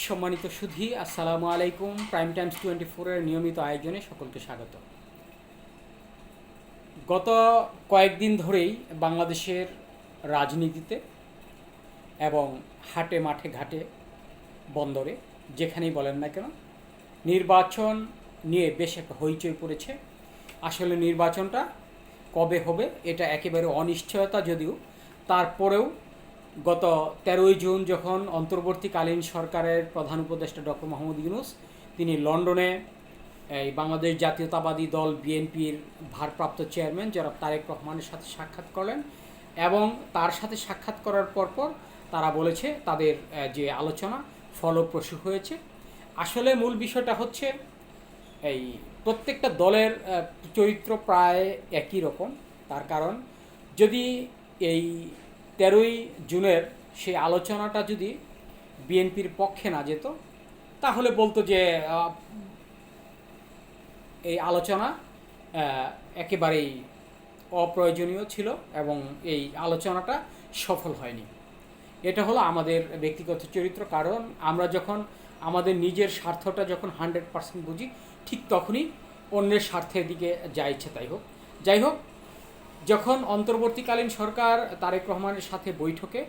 সম্মানিত সুধী, আসসালামু আলাইকুম। প্রাইম টাইমস টোয়েন্টি ফোরের নিয়মিত আয়োজনে সকলকে স্বাগত। গত কয়েকদিন ধরেই বাংলাদেশের রাজনীতিতে এবং হাটে মাঠে ঘাটে বন্দরে, যেখানেই বলেন না কেন, নির্বাচন নিয়ে বেশ একটা হইচই পড়েছে। আসলে নির্বাচনটা কবে হবে, এটা একেবারে অনিশ্চয়তা যদিও, তারপরেও গত তেরোই জুন যখন অন্তর্বর্তীকালীন সরকারের প্রধান উপদেষ্টা ডক্টর মোহাম্মদ ইউনুস, তিনি লন্ডনে এই বাংলাদেশ জাতীয়তাবাদী দল বিএনপির ভারপ্রাপ্ত চেয়ারম্যান যারা তারেক রহমানের সাথে সাক্ষাৎ করলেন এবং তার সাথে সাক্ষাৎ করার পরপর তারা বলেছে তাদের যে আলোচনা ফলপ্রসূ হয়েছে। আসলে মূল বিষয়টা হচ্ছে এই প্রত্যেকটা দলের চরিত্র প্রায় একই রকম। তার কারণ যদি এই তেরোই জুনের সেই আলোচনাটা যদি বিএনপির পক্ষে না যেত, তাহলে বলতো যে এই আলোচনা একেবারেই অপ্রয়োজনীয় ছিল এবং এই আলোচনাটা সফল হয়নি। এটা হলো আমাদের ব্যক্তিগত চরিত্র কারণ। আমরা যখন আমাদের নিজের স্বার্থটা যখন হান্ড্রেড পার্সেন্ট বুঝি, ঠিক তখনই অন্যের স্বার্থের দিকে যা ইচ্ছে তাই হোক। যাই হোক যখন অন্তর্বর্তীকালীন সরকার তারেক রহমানের সাথে বৈঠকে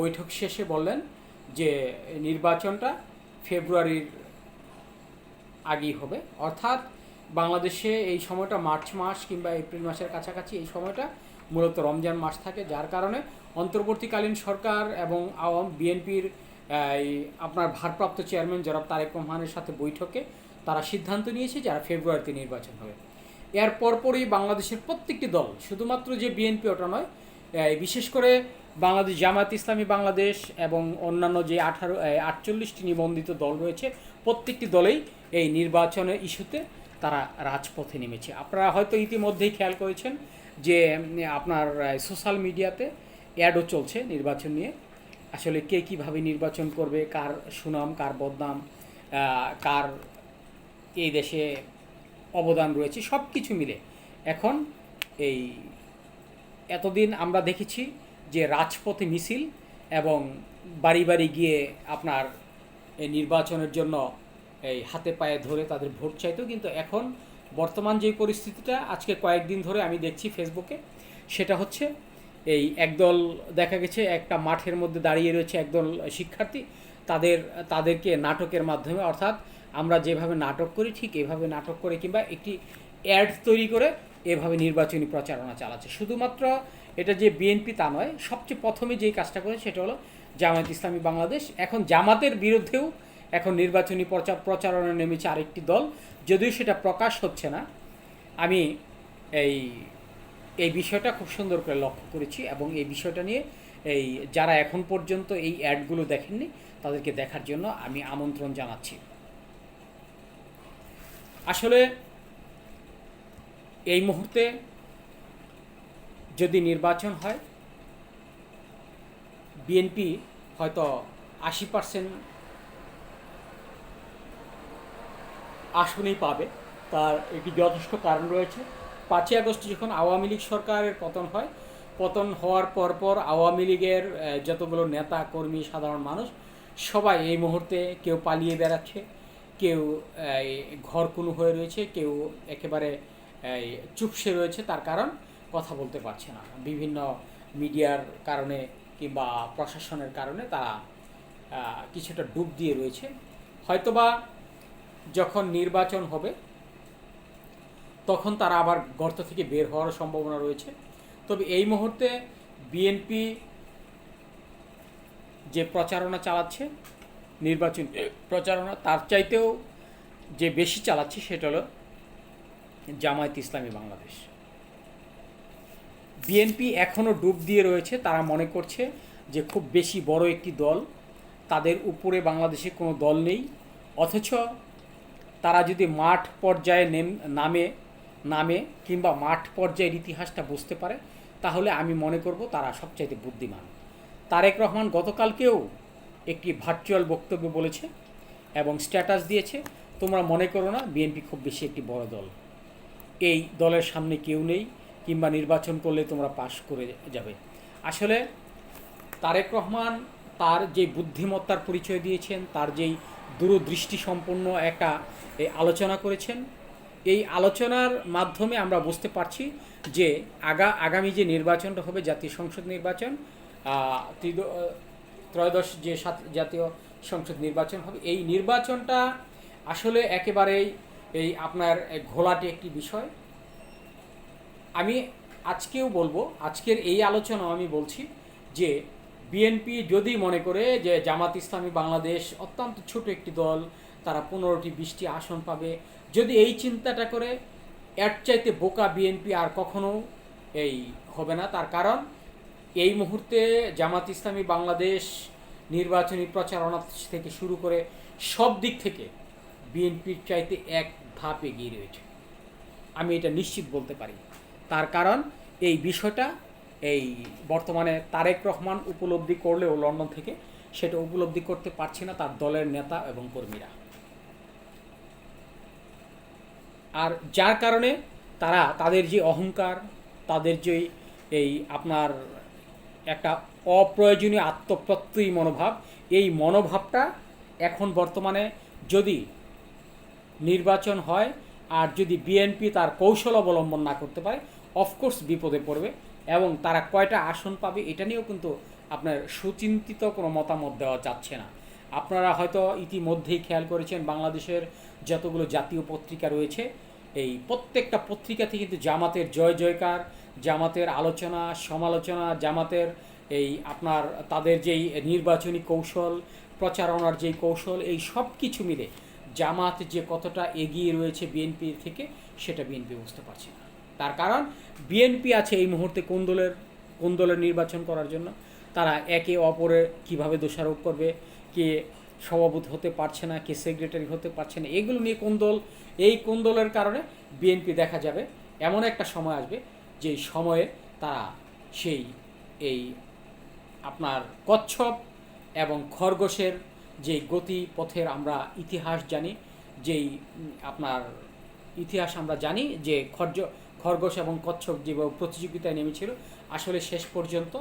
বৈঠক শেষে বললেন যে নির্বাচনটা ফেব্রুয়ারির আগেই হবে। অর্থাৎ বাংলাদেশে এই সময়টা মার্চ মাস কিংবা এপ্রিল মাসের কাছাকাছি এই সময়টা মূলত রমজান মাস থাকে, যার কারণে অন্তর্বর্তীকালীন সরকার এবং আওয়াম, বিএনপির আপনার ভারপ্রাপ্ত চেয়ারম্যান জনাব তারেক রহমানের সাথে বৈঠকে তারা সিদ্ধান্ত নিয়েছে যারা ফেব্রুয়ারিতে নির্বাচন হবে। এর পরপরই বাংলাদেশের প্রত্যেকটি দল, শুধুমাত্র যে বিএনপি, ওটা নয় বিশেষ করে বাংলাদেশ জামায়াত ইসলামী বাংলাদেশ এবং অন্যান্য যে আঠারো আটচল্লিশটি নিবন্ধিত দল রয়েছে, প্রত্যেকটি দলেই এই নির্বাচনের ইস্যুতে তারা রাজপথে নেমেছে। আপনারা হয়তো ইতিমধ্যেই খেয়াল করেছেন যে আপনার সোশ্যাল মিডিয়াতে অ্যাডও চলছে নির্বাচন নিয়ে। আসলে কে কীভাবে নির্বাচন করবে, কার সুনাম, কার বদনাম কার এই দেশে অবদান রয়েছে সব কিছু মিলে। এখন এই এতদিন আমরা দেখেছি যে রাজপথে মিছিল এবং বাড়ি বাড়ি গিয়ে আপনার এই নির্বাচনের জন্য এই হাতে পায়ে ধরে তাদের ভোট চাইতো, কিন্তু এখন বর্তমান যে পরিস্থিতিটা, আজকে কয়েকদিন ধরে আমি দেখছি ফেসবুকে, সেটা হচ্ছে এই একদল দেখা গেছে একটা মাঠের মধ্যে দাঁড়িয়ে রয়েছে একদল শিক্ষার্থী, তাদের, তাদেরকে নাটকের মাধ্যমে, অর্থাৎ আমরা যেভাবে নাটক করি, ঠিক এভাবে নাটক করে কিংবা একটি অ্যাড তৈরি করে এভাবে নির্বাচনী প্রচারণা চালাচ্ছে। শুধুমাত্র এটা যে বিএনপি তা নয়, সবচেয়ে প্রথমে যেই কাজটা করে সেটা হলো জামায়াত ইসলামী বাংলাদেশ। এখন জামাতের বিরুদ্ধেও এখন নির্বাচনী প্রচার, প্রচারণা নেমেছে আরেকটি দল। যদিও সেটা প্রকাশ হচ্ছে না, আমি এই এই বিষয়টা খুব সুন্দর করে লক্ষ্য করেছি এবং এই বিষয়টা নিয়ে এই যারা এখন পর্যন্ত এই অ্যাডগুলো দেখেননি তাদেরকে দেখার জন্য আমি আমন্ত্রণ জানাচ্ছি। আসলে এই মুহূর্তে যদি নির্বাচন হয়, বিএনপি হয়তো আশি পার্সেন্ট আসনেই পাবে। তার একটি যথেষ্ট কারণ রয়েছে। পাঁচই আগস্ট যখন আওয়ামী লীগ সরকারের পতন হয়, পতন হওয়ার পরপর আওয়ামী লীগের যতগুলো নেতা, কর্মী, সাধারণ মানুষ সবাই এই মুহূর্তে কেউ পালিয়ে বেড়াচ্ছে। কেউ এই, ঘরকুনো হয়ে রয়েছে কেউ একেবারে চুপসে রয়েছে তার কারণ কথা বলতে পারছে না। বিভিন্ন মিডিয়ার কারণে কিংবা প্রশাসনের কারণে তারা কিছুটা ডুব দিয়ে রয়েছে। হয়তোবা যখন নির্বাচন হবে তখন তারা আবার গর্ত থেকে বের হওয়ার সম্ভাবনা রয়েছে। তবে এই মুহূর্তে বিএনপি যে প্রচারণা চালাচ্ছে নির্বাচন প্রচারণা তার চাইতেও যে বেশি চালাচ্ছে সেটা হলো জামায়াত ইসলামী বাংলাদেশ। বিএনপি এখনও ডুব দিয়ে রয়েছে, তারা মনে করছে যে খুব বেশি বড় একটি দল, তাদের উপরে বাংলাদেশে কোনো দল নেই, অথচ তারা যদি মাঠ পর্যায়ে নেম, নামে নামে কিংবা মাঠ পর্যায়ের ইতিহাসটা বুঝতে পারে, তাহলে আমি মনে করব তারা সবচাইতে বুদ্ধিমান। তারেক রহমান গতকালকেও একটি ভার্চুয়াল বক্তব্য বলেছে এবং স্ট্যাটাস দিয়েছে। তোমরা মনে করো না বিএনপি খুব বেশি একটি বড় দল। এই দলের সামনে কেউ নেই, কিংবা নির্বাচন করলে তোমরা পাশ করে যাবে। আসলে তারেক রহমান তার যে বুদ্ধিমত্তার পরিচয় দিয়েছেন, তার যেই দূরদৃষ্টি সম্পন্ন একটা এই আলোচনা করেছেন, এই আলোচনার মাধ্যমে আমরা বুঝতে পারছি যে আগা, আগামী যে নির্বাচনটা হবে, জাতীয় সংসদ নির্বাচন ত্রয়োদশ যে জাতীয় সংসদ নির্বাচন হবে, এই নির্বাচনটা আসলে একেবারেই এই আপনার ঘোলাটে একটি বিষয়। আমি আজকেও বলব, আজকের এই আলোচনা আমি বলছি যে বিএনপি যদি মনে করে যে জামাত ইসলামী বাংলাদেশ অত্যন্ত ছোট একটি দল, তারা পনেরোটি বিশটি আসন পাবে, যদি এই চিন্তাটা করে, এর চাইতে বোকা বিএনপি আর কখনো এই হবে না। তার কারণ এই মুহূর্তে জামাত ইসলামী বাংলাদেশ নির্বাচনী প্রচারণা থেকে শুরু করে সব দিক থেকে বিএনপির চাইতে এক ধাপ এগিয়ে রয়েছে। আমি এটা নিশ্চিত বলতে পারি। তার কারণ এই বিষয়টা এই বর্তমানে তারেক রহমান উপলব্ধি করলেও লন্ডন থেকে সেটা উপলব্ধি করতে পারছে না তার দলের নেতা এবং কর্মীরা। আর যার কারণে তারা তাদের যে অহংকার, তাদের যে এই আপনার একটা অপ্রয়োজনীয় আত্মপ্রত্যয়ী মনোভাব। এই মনোভাবটা এখন বর্তমানে যদি নির্বাচন হয় আর যদি বিএনপি তার কৌশল অবলম্বন না করতে পারে অফকোর্স বিপদে পড়বে এবং তারা কয়টা আসন পাবে এটা নিয়েও কিন্তু আপনার সুচিন্তিত কোনো মতামত দেওয়া যাচ্ছে না। আপনারা হয়তো ইতিমধ্যেই খেয়াল করেছেন, বাংলাদেশের যতগুলো জাতীয় পত্রিকা রয়েছে এই প্রত্যেকটা পত্রিকাতে কিন্তু জামাতের জয় জয়কার, জামাতের আলোচনা, সমালোচনা, জামাতের এই আপনার তাদের যেই নির্বাচনী কৌশল প্রচারণার যেই কৌশল, এই সব কিছু মিলে জামাত যে কতটা এগিয়ে রয়েছে বিএনপি থেকে, সেটা বিএনপি বুঝতে পারছে না। তার কারণ বিএনপি আছে এই মুহূর্তে কোন দলের কোন দলের নির্বাচন করার জন্য? তারা একে অপরের কীভাবে দোষারোপ করবে, কে সভাপতি হতে পারছে না, কে সেক্রেটারি হতে পারছে না, এগুলো নিয়ে কোন দল, এই কোন দলের কারণে বিএনপি দেখা যাবে? এমন একটা সময় আসবে যে সময়ে তারা সেই, এই আপনার কচ্ছপ এবং খরগোশের যে গতি পথের আমরা ইতিহাস জানি, যেই আপনার ইতিহাস আমরা জানি যে খরজ, খরগোশ এবং কচ্ছপ যেভাবে প্রতিযোগিতায় নেমেছিল, আসলে শেষ পর্যন্ত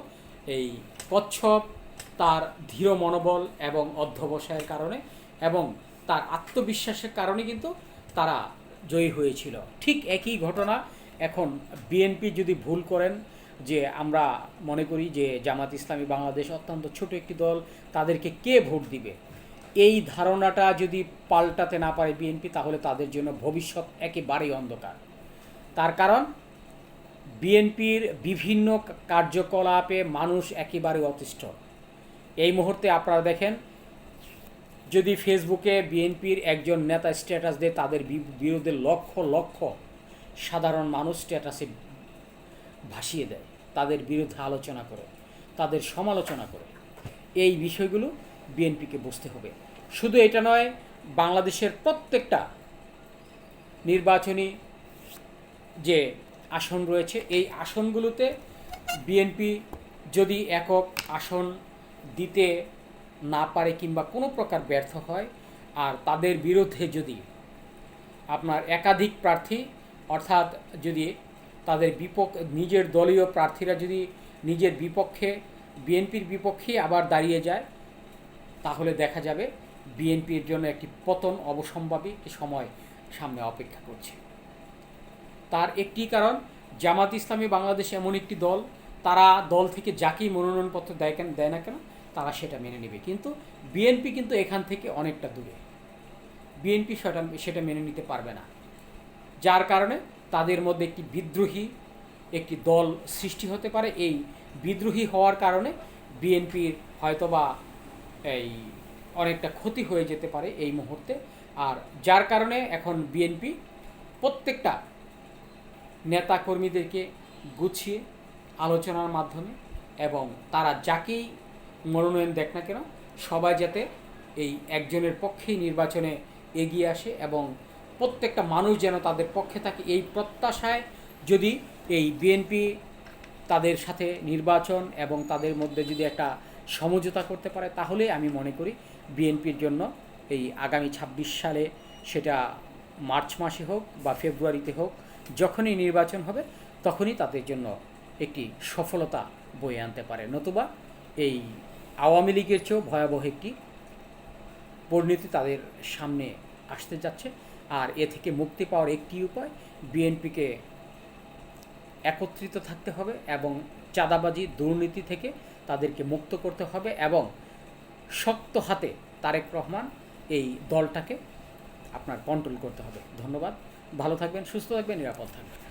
এই কচ্ছপ তার ধীর মনোবল এবং অধ্যবসায়ের কারণে এবং তার আত্মবিশ্বাসের কারণে কিন্তু তারা জয়ী হয়েছিল। ঠিক একই ঘটনা এখন বিএনপি যদি ভুল করেন যে আমরা মনে করি যে জামাত ইসলামী বাংলাদেশ অত্যন্ত ছোট একটি দল, তাদেরকে কে ভোট দিবে? এই ধারণাটা যদি পাল্টাতে না পারে বিএনপি তাহলে তাদের জন্য ভবিষ্যৎ একেবারেই অন্ধকার। তার কারণ বিএনপির বিভিন্ন কার্যকলাপে মানুষ একেবারে অতিষ্ঠ। এই মুহূর্তে আপনারা দেখেন, যদি ফেসবুকে বিএনপির একজন নেতা স্ট্যাটাস দেয়, তাদের বিরুদ্ধে লক্ষ লক্ষ সাধারণ মানুষ স্ট্যাটাসে ভাসিয়ে দেয়। তাদের বিরুদ্ধে আলোচনা করে, তাদের সমালোচনা করে। এই বিষয়গুলো বিএনপিকে বুঝতে হবে। শুধু এটা নয়, বাংলাদেশের প্রত্যেকটা নির্বাচনী যে আসন রয়েছে, এই আসনগুলোতে বিএনপি যদি একক আসন দিতে না পারে কিংবা কোনো প্রকার ব্যর্থ হয়, আর তাদের বিরুদ্ধে যদি আপনার একাধিক প্রার্থী, অর্থাৎ যদি তাদের বিপক্ষ নিজের দলীয় প্রার্থীরা যদি নিজের বিপক্ষে, বিএনপির বিপক্ষে আবার দাঁড়িয়ে যায়, তাহলে দেখা যাবে বিএনপির জন্য একটি পতন অবসম্ভাবী একটি সময় সামনে অপেক্ষা করছে। তার একটি কারণ, জামাত ইসলামী বাংলাদেশ এমন একটি দল, তারা দল থেকে যাকেই মনোনয়নপত্র দেয় কেন, দেয় না কেন? তারা সেটা মেনে নেবে। কিন্তু বিএনপি কিন্তু এখান থেকে অনেকটা দূরে। বিএনপি সেটা সেটা মেনে নিতে পারবে না। যার কারণে তাদের মধ্যে একটি বিদ্রোহী একটি দল সৃষ্টি হতে পারে। এই বিদ্রোহী হওয়ার কারণে বিএনপির হয়তোবা এই অনেকটা ক্ষতি হয়ে যেতে পারে এই মুহূর্তে। আর যার কারণে এখন বিএনপি প্রত্যেকটা নেতাকর্মীদেরকে গুছিয়ে আলোচনার মাধ্যমে এবং তারা যাকেই মনোনয়ন দেখ না কেন, সবাই যাতে এই একজনের পক্ষেই নির্বাচনে এগিয়ে আসে এবং প্রত্যেকটা মানুষ যেন তাদের পক্ষে থাকে, এই প্রত্যাশায় যদি এই বিএনপি তাদের সাথে নির্বাচন এবং তাদের মধ্যে যদি একটা সমঝোতা করতে পারে, তাহলে আমি মনে করি বিএনপির জন্য এই আগামী ছাব্বিশ সালে সেটা মার্চ মাসে হোক বা ফেব্রুয়ারিতে হোক, যখনই নির্বাচন হবে তখনই তাদের জন্য একটি সফলতা বয়ে আনতে পারে। নতুবা এই আওয়ামী লীগের চেয়েও ভয়াবহ একটি পরিণতি তাদের সামনে আসতে যাচ্ছে। আর এ থেকে মুক্তি পাওয়ার একটি উপায়, বিএনপিকে একত্রিত থাকতে হবে এবং চাঁদাবাজি, দুর্নীতি থেকে তাদেরকে মুক্ত করতে হবে এবং শক্ত হাতে তারেক রহমান এই দলটাকে আপনার কন্ট্রোল করতে হবে। ধন্যবাদ। ভালো থাকবেন, সুস্থ থাকবেন, নিরাপদ থাকবেন।